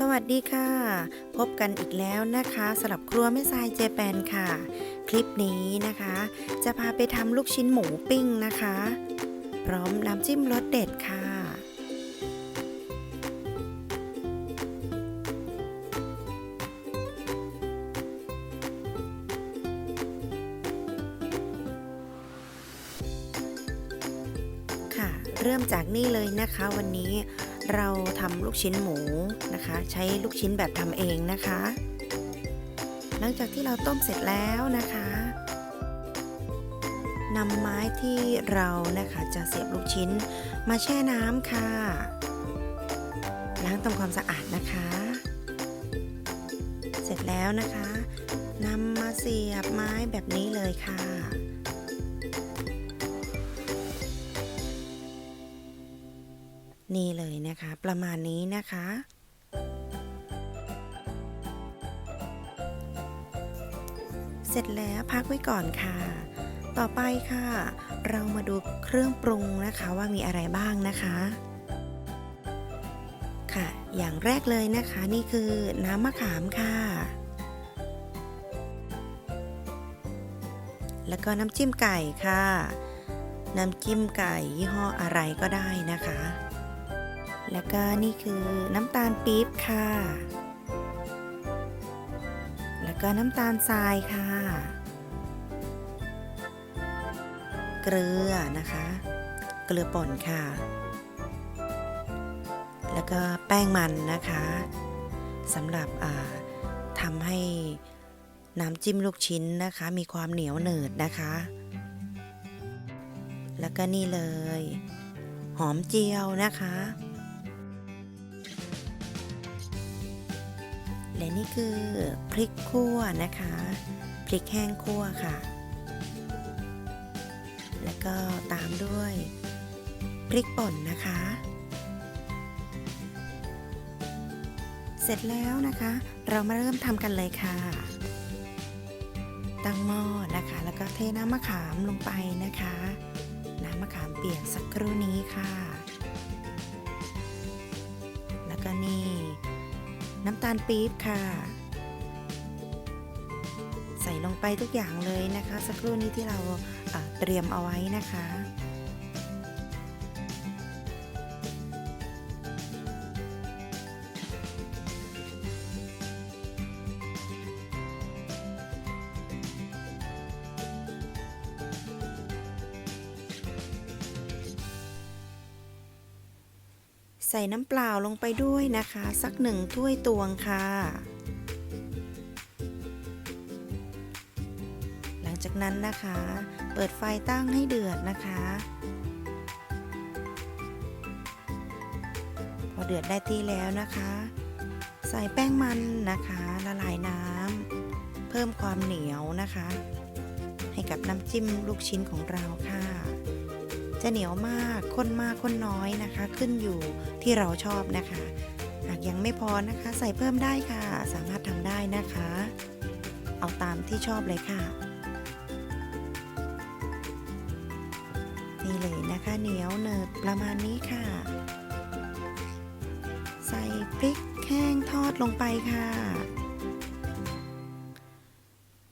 สวัสดีค่ะ พบกันอีกแล้วนะคะสำหรับครัวแม่ทรายเจแปนค่ะ คลิปนี้นะคะ จะพาไปทำลูกชิ้นหมูปิ้งนะคะ พร้อมน้ำจิ้มรสเด็ดค่ะ เริ่มจากนี่เลยนะคะ วันนี้เราทำลูกชิ้นหมูนะคะ ใช้ลูกชิ้นแบบทำเองนะคะ หลังจากที่เราต้มเสร็จแล้วนะคะนำไม้ที่เรานะคะจะเสียบลูกชิ้นมาแช่น้ำค่ะ ล้างทำความสะอาดนะคะ เสร็จแล้วนะคะนำมาเสียบไม้แบบนี้เลยค่ะ นี่เลยนะคะ ประมาณนี้นะคะ เสร็จแล้วพักไว้ก่อนค่ะ ต่อไปค่ะ เรามาดูเครื่องปรุงนะคะว่ามีอะไรบ้างนะคะค่ะอย่างแรกเลยนะคะนี่คือน้ำมะขามค่ะ แล้วก็น้ำจิ้มไก่ค่ะ น้ำจิ้มไก่ยี่ห้ออะไรก็ได้นะคะ แล้วก็นี่คือน้ำตาลปี๊บค่ะ แล้วก็น้ำตาลทรายค่ะ เกลือนะคะ เกลือป่นค่ะ แล้วก็แป้งมันนะคะสำหรับทำให้น้ำจิ้มลูกชิ้นนะคะ มีความเหนียวหนืดนะคะ แล้วก็นี่เลย หอมเจียวนะคะ และนี่คือพริกคั่วนะคะ พริกแห้งคั่วค่ะ แล้วก็ตามด้วยพริกป่นนะคะ เสร็จแล้วนะคะ เรามาเริ่มทำกันเลยค่ะ ตั้งหม้อนะคะ แล้วก็เทน้ำมะขามลงไปนะคะ น้ำมะขามเปียกสักครู่นี้ค่ะ แล้วก็นี่ น้ำตาลปี๊บค่ะ ใส่ลงไปทุกอย่างเลยนะคะ สักครู่นี้ที่เราเตรียมเอาไว้นะคะ ใส่น้ำเปล่าลงไปด้วยนะคะ สักหนึ่งถ้วยตวงค่ะ หลังจากนั้นนะคะ เปิดไฟตั้งให้เดือดนะคะ พอเดือดได้ที่แล้วนะคะ ใส่แป้งมันนะคะ ละลายน้ำเพิ่มความเหนียวนะคะ ให้กับน้ำจิ้มลูกชิ้นของเราค่ะ จะเหนียวมากข้นมากข้นน้อยนะคะ ขึ้นอยู่ที่เราชอบนะคะ หากยังไม่พอนะคะ ใส่เพิ่มได้ค่ะ สามารถทำได้นะคะ เอาตามที่ชอบเลยค่ะนี่เลยนะคะเหนียวเนิบประมาณนี้ค่ะ ใส่พริกแห้งทอดลงไปค่ะ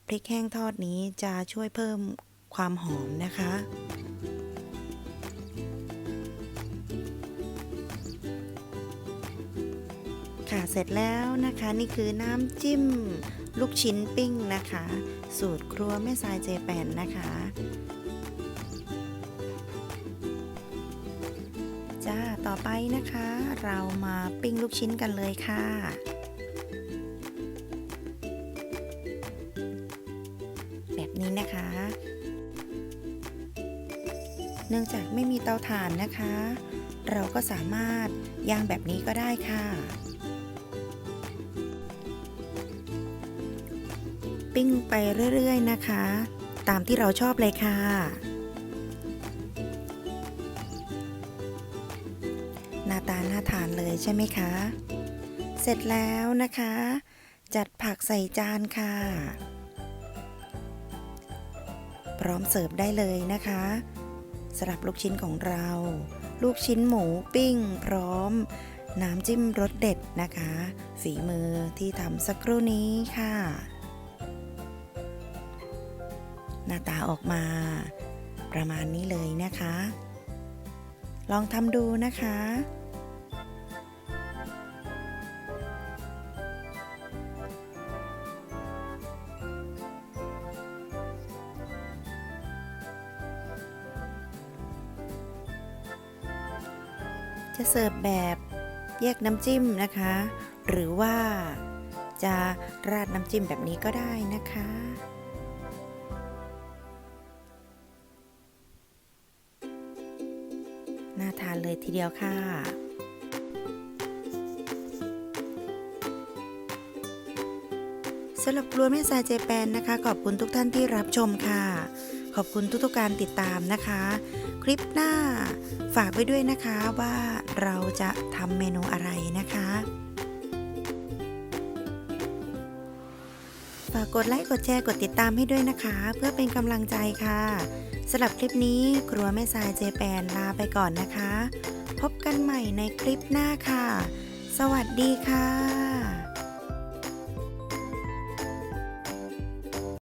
พริกแห้งทอดนี้จะช่วยเพิ่มความหอมนะคะ ค่ะเสร็จแล้วนะคะนี่คือน้ำจิ้ม ลูกชิ้นปิ้งนะคะ สูตรครัวแม่สายเจแปนนะคะ จ้าต่อไปนะคะ เรามาปิ้งลูกชิ้นกันเลยค่ะแบบนี้นะคะ เนื่องจากไม่มีเตาถ่านนะคะ เราก็สามารถย่างแบบนี้ก็ได้ค่ะ ปิ้งไปเรื่อยๆนะคะ ตามที่เราชอบเลยค่ะ หน้าตาน่าทานเลยใช่ไหมคะ เสร็จแล้วนะคะ จัดผักใส่จานค่ะ พร้อมเสิร์ฟได้เลยนะคะสำหรับลูกชิ้นของเรา ลูกชิ้นหมูปิ้ง พร้อมน้ำจิ้มรสเด็ดนะคะ ฝีมือที่ทำสักครู่นี้ค่ะ หน้าตาออกมา ประมาณนี้เลยนะคะ ลองทำดูนะคะจะเสิร์ฟแบบแยกน้ำจิ้มนะคะ หรือว่าจะราดน้ำจิ้มแบบนี้ก็ได้นะคะ ทานเลยทีเดียวค่ะ สำหรับครัวแม่สายเจแปนนะคะ ขอบคุณทุกท่านที่รับชมค่ะ ขอบคุณทุกๆการติดตามนะคะ คลิปหน้าฝากไว้ด้วยนะคะว่าเราจะทำเมนูอะไรนะคะ ฝากกดไลค์กดแชร์กดติดตามให้ด้วยนะคะ เพื่อเป็นกำลังใจค่ะสำหรับคลิปนี้ครัวแม่ทรายเจแปนลาไปก่อนนะคะ พบกันใหม่ในคลิปหน้าค่ะ สวัสดีค่ะ